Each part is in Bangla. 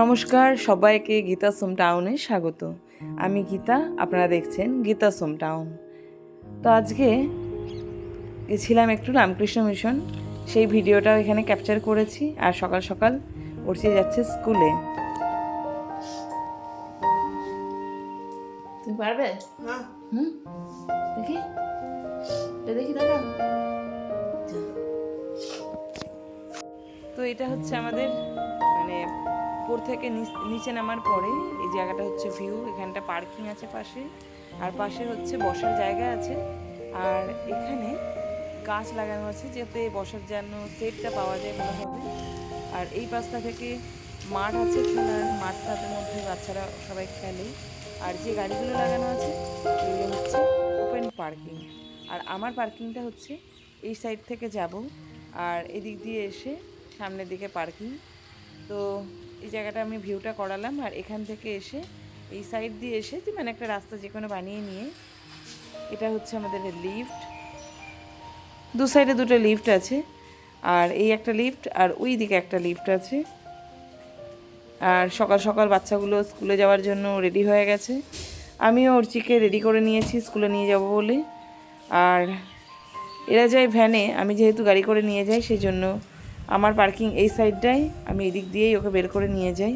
নমস্কার সবাইকে গীতা সোম টাউনে স্বাগত। আমি গীতা আপনারা দেখছেন গীতা সোম টাউন। তো আজকে গেছিলাম একটু রামকৃষ্ণ মিশন সেই ভিডিওটাও এখানে ক্যাপচার করেছি আর সকাল সকাল উঠছে যাচ্ছে স্কুলে। তুমি পারবে? হুম? দেখি। দেখি দাদা। তো এটা হচ্ছে আমাদের মানে উপর থেকে নিচ- নামার পরে এই জায়গাটা হচ্ছে ভিউ এখানটা পার্কিং আছে পাশে, আর পাশে হচ্ছে বসার জায়গা আছে। আর এখানে গাছ লাগানো আছে যাতে বসার জন্য সেটটা পাওয়া যায় ভালোভাবে। আর এই পাশটা থেকে মাঠ আছে খেলার মাঠটার মধ্যে বাচ্চারা সবাই খেলে। আর যে গাড়িগুলো লাগানো আছে, এগুলো হচ্ছে ওপেন পার্কিং আর আমার পার্কিংটা হচ্ছে এই সাইড থেকে যাব, আর এদিক দিয়ে এসে সামনের দিকে পার্কিং তো এই জায়গাটা আমি ভিউটা করালাম আর এখান থেকে এসে এই সাইড দিয়ে এসে যে মানে একটা রাস্তা যে কোনো বানিয়ে নিয়ে, এটা হচ্ছে আমাদের লিফট দু সাইডে দুটো লিফট আছে আর এই একটা লিফট আর ওই দিকে একটা লিফট আছে। আর সকাল সকাল বাচ্চাগুলো স্কুলে যাওয়ার জন্য রেডি হয়ে গেছে। আমিও অর্চিকে রেডি করে নিয়েছি, স্কুলে নিয়ে যাব বলে। আর এরা যায় ভ্যানে আমি যেহেতু গাড়ি করে নিয়ে যাই সেই জন্য আমার পার্কিং এই সাইডটাই, আমি এদিক দিয়েই ওকে বের করে নিয়ে যাই।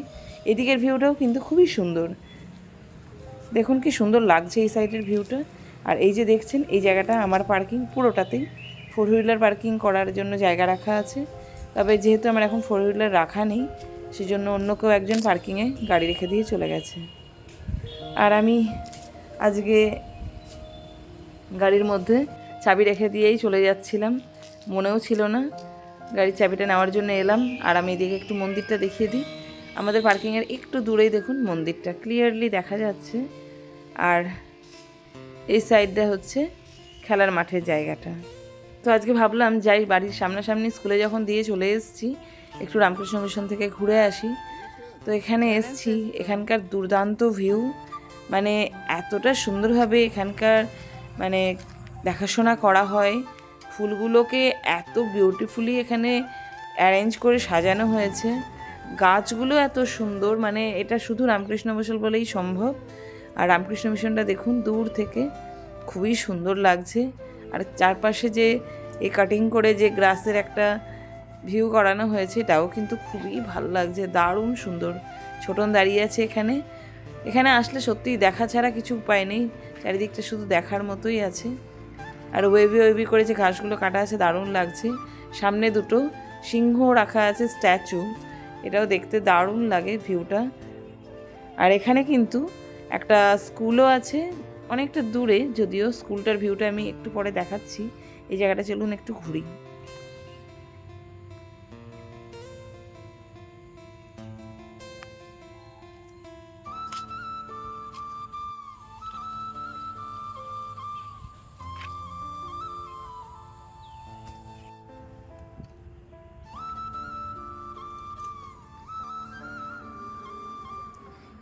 এদিকের ভিউটাও কিন্তু খুবই সুন্দর। দেখুন কি সুন্দর লাগছে এই সাইডের ভিউটা। আর এই যে দেখছেন, এই জায়গাটা আমার পার্কিং পুরোটাতেই। ফোর হুইলার পার্কিং করার জন্য জায়গা রাখা আছে। তবে যেহেতু আমার এখন ফোর হুইলার রাখা নেই, সেজন্য অন্য কেউ একজন পার্কিংয়ে গাড়ি রেখে দিয়ে চলে গেছে। আর আমি আজকে গাড়ির মধ্যে চাবি রেখে দিয়েই চলে যাচ্ছিলাম। মনেও ছিল না। গাড়ির চাবিটা নেওয়ার জন্য এলাম। আর আমি এদিকে একটু মন্দিরটা দেখিয়ে দিই। আমাদের পার্কিংয়ের একটু দূরেই দেখুন মন্দিরটা। ক্লিয়ারলি দেখা যাচ্ছে। আর এই সাইডটা হচ্ছে খেলার মাঠের জায়গাটা। তো আজকে ভাবলাম যাই, বাড়ির সামনাসামনি স্কুলে যখন দিয়ে চলে এসেছি, একটু রামকৃষ্ণ মিশন থেকে ঘুরে আসি। তো এখানে এসেছি, এখানকার দুর্দান্ত ভিউ মানে এতটা সুন্দরভাবে এখানকার মানে দেখাশোনা করা হয়। ফুলগুলোকে এত বিউটিফুলি এখানে অ্যারেঞ্জ করে সাজানো হয়েছে। গাছগুলো এত সুন্দর মানে এটা শুধু রামকৃষ্ণ মিশন বলেই সম্ভব। আর রামকৃষ্ণ মিশনটা দেখুন দূর থেকে, খুবই সুন্দর লাগছে। আর চারপাশে যে এ কাটিং করে যে গ্রাসের একটা ভিউ করানো হয়েছে, এটাও কিন্তু খুবই ভালো লাগছে, দারুণ সুন্দর। ছোটন দাঁড়িয়ে আছে এখানে। এখানে আসলে সত্যিই দেখা ছাড়া কিছু উপায় নেই, চারিদিকটা শুধু দেখার মতোই আছে। আর ওয়েভি ওয়েবি করে যে ঘাসগুলো কাটা আছে দারুণ লাগছে। সামনে দুটো সিংহ রাখা আছে স্ট্যাচু। এটাও দেখতে দারুণ লাগে ভিউটা। আর এখানে কিন্তু একটা স্কুলও আছে, অনেকটা দূরে, যদিও স্কুলটার ভিউটা আমি একটু পরে দেখাচ্ছি। এই জায়গাটা চলুন একটু ঘুরি।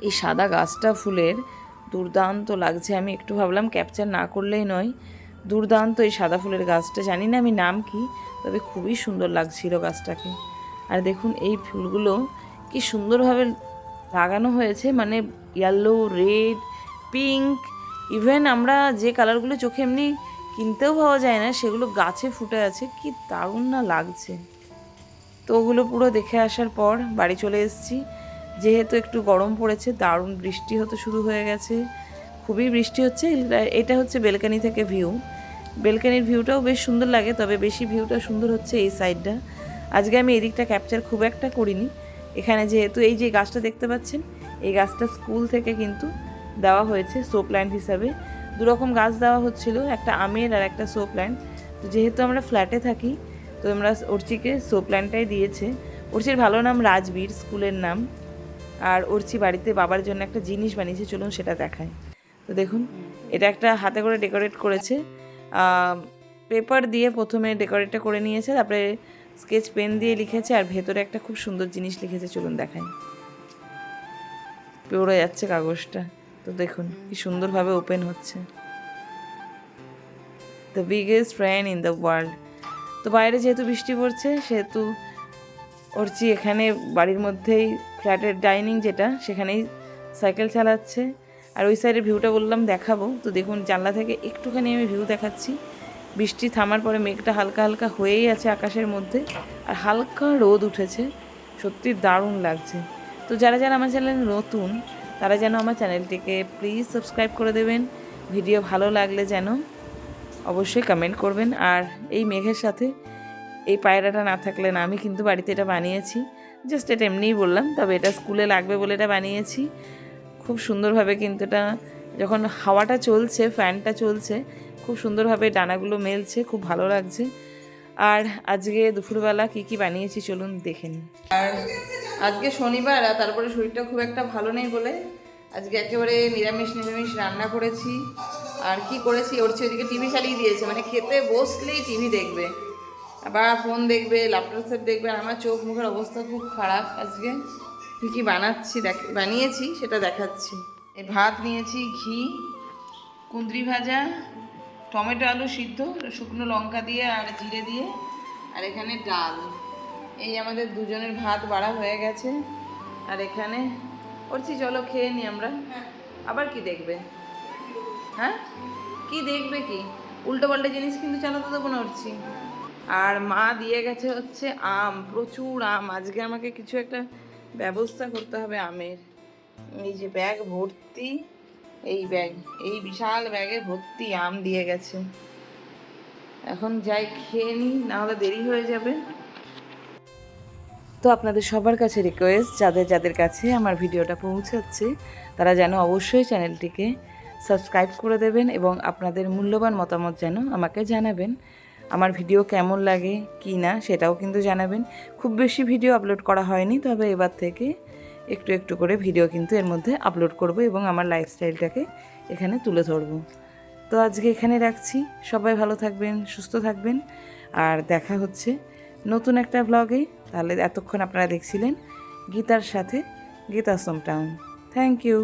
এই সাদা গাছটা ফুলের দুর্দান্ত লাগছে। আমি একটু ভাবলাম ক্যাপচার না করলেই নয়। দুর্দান্ত এই সাদা ফুলের গাছটা। জানি না আমি নাম কি, তবে খুবই সুন্দর লাগছিল গাছটাকে। আর দেখুন এই ফুলগুলো কি সুন্দরভাবে লাগানো হয়েছে মানে ইয়েলো রেড পিঙ্ক ইভেন আমরা যে কালারগুলো চোখে এমনি কিনতেও পাওয়া যায় না, সেগুলো গাছে ফুটে আছে। কি দারুণ না লাগছে। তো ওগুলো পুরো দেখে আসার পর বাড়ি চলে এসেছি। যেহেতু একটু গরম পড়েছে, দারুণ বৃষ্টি হতে শুরু হয়ে গেছে। খুবই বৃষ্টি হচ্ছে, এটা- হচ্ছে বেলকানি থেকে ভিউ বেলকানির ভিউটাও বেশ সুন্দর লাগে, তবে বেশি ভিউটা সুন্দর হচ্ছে এই সাইডটা আজকে আমি এদিকটা ক্যাপচার খুব একটা করিনি। এখানে যেহেতু এই যে গাছটা দেখতে পাচ্ছেন, এই গাছটা স্কুল থেকে কিন্তু দেওয়া হয়েছে শো প্ল্যান্ট হিসাবে। দুরকম গাছ দেওয়া হচ্ছিল, একটা আমের আর একটা শো প্ল্যান্ট তো যেহেতু আমরা ফ্ল্যাটে থাকি, তো আমরা অর্চিকে শো প্ল্যান্টটাই দিয়েছে। অর্চির ভালো নাম রাজবীর স্কুলের নাম। আর অর্চি বাড়িতে বাবার জন্য একটা জিনিস বানিয়েছে, চলুন সেটা দেখায় তো দেখুন, এটা একটা হাতে করে ডেকোরেট করেছে। পেপার দিয়ে প্রথমে ডেকোরেটটা করে নিয়েছে, তারপরে স্কেচ পেন দিয়ে লিখেছে, আর ভেতরে একটা খুব সুন্দর জিনিস লিখেছে, চলুন দেখায় পড়ে যাচ্ছে কাগজটা। তো দেখুন, কি সুন্দরভাবে ওপেন হচ্ছে। The biggest friend in the world তো বাইরে যেহেতু বৃষ্টি পড়ছে, সেহেতু অর্চি এখানে বাড়ির মধ্যেই ফ্ল্যাটের ডাইনিং যেটা, সেখানেই সাইকেল চালাচ্ছে। আর ওই সাইডের ভিউটা বললাম দেখাবো। তো দেখুন, জানলা থেকে একটুখানি আমি ভিউ দেখাচ্ছি। বৃষ্টি থামার পরে মেঘটা হালকা হালকা হয়েই আছে আকাশের মধ্যে। আর হালকা রোদ উঠেছে। সত্যি দারুণ লাগছে। তো যারা যারা আমার চ্যানেল নতুন, তারা যেন আমার চ্যানেলটিকে প্লিজ সাবস্ক্রাইব করে দেবেন। ভিডিও ভালো লাগলে যেন অবশ্যই কমেন্ট করবেন। আর এই মেঘের সাথে এই পায়রাটা না থাকলে না, আমি কিন্তু বাড়িতে এটা বানিয়েছি। জাস্ট এটা এমনিই বললাম, তবে এটা স্কুলে লাগবে বলে এটা বানিয়েছি। খুব সুন্দরভাবে কিন্তু এটা, যখন হাওয়াটা চলছে, ফ্যানটা চলছে, খুব সুন্দরভাবে ডানাগুলো মেলছে, খুব ভালো লাগছে। আর আজকে দুপুরবেলা কি কি বানিয়েছি চলুন দেখে নিন আর আজকে শনিবার আর তারপরে শরীরটা খুব একটা ভালো নেই বলে আজকে একেবারে নিরামিষ নিরামিষ রান্না করেছি। আর কি করেছি, ওর চেয়ে ওদিকে টিভি চালিয়ে দিয়েছে মানে খেতে বসলেই টিভি দেখবে। আবার ফোন দেখবে ল্যাপটপ দেখবে আমার চোখ মুখের অবস্থা খুব খারাপ আজকে। কী কী বানাচ্ছি দেখ, বানিয়েছি, সেটা দেখাচ্ছি। এই ভাত নিয়েছি, ঘি, কুঁদরি ভাজা, টমেটো আলু সিদ্ধ, শুকনো লঙ্কা দিয়ে আর জিরে দিয়ে, আর এখানে ডাল। এই আমাদের দুজনের ভাত বাড়া হয়ে গেছে। আর এখানে করছি চলো খেয়ে নি আমরা। আবার কি দেখবে? হ্যাঁ? কি দেখবে কি? উল্টো পাল্টা জিনিস কিন্তু চালাতে দেবো না উঠছি আর মা দিয়ে গেছে হচ্ছে আম, প্রচুর আম। আজকে আমাকে কিছু একটা ব্যবস্থা করতে হবে আমের। এই যে ব্যাগ ভর্তি, এই ব্যাগ, এই বিশাল ব্যাগে ভর্তি আম দিয়ে গেছে। এখন যাই খেয়ে নিই, নাহলে দেরি হয়ে যাবে। তো আপনাদের সবার কাছে রিকোয়েস্ট যাদের যাদের কাছে আমার ভিডিওটা পৌঁছাচ্ছে, তারা যেন অবশ্যই চ্যানেলটিকে সাবস্ক্রাইব করে দেবেন এবং আপনাদের মূল্যবান মতামত যেন আমাকে জানাবেন। আমার ভিডিও কেমন লাগে, কি না, সেটাও কিন্তু জানাবেন। খুব বেশি ভিডিও আপলোড করা হয়নি, তবে এবার থেকে একটু একটু করে ভিডিও কিন্তু এর মধ্যে আপলোড করব এবং আমার লাইফস্টাইলটাকে এখানে তুলে ধরবো। তো আজকে এখানে রাখছি। সবাই ভালো থাকবেন, সুস্থ থাকবেন। আর দেখা হচ্ছে নতুন একটা ব্লগে তাহলে এতক্ষণ আপনারা দেখছিলেন গীতার সাথে গীতাশ্রম টাউন থ্যাংক ইউ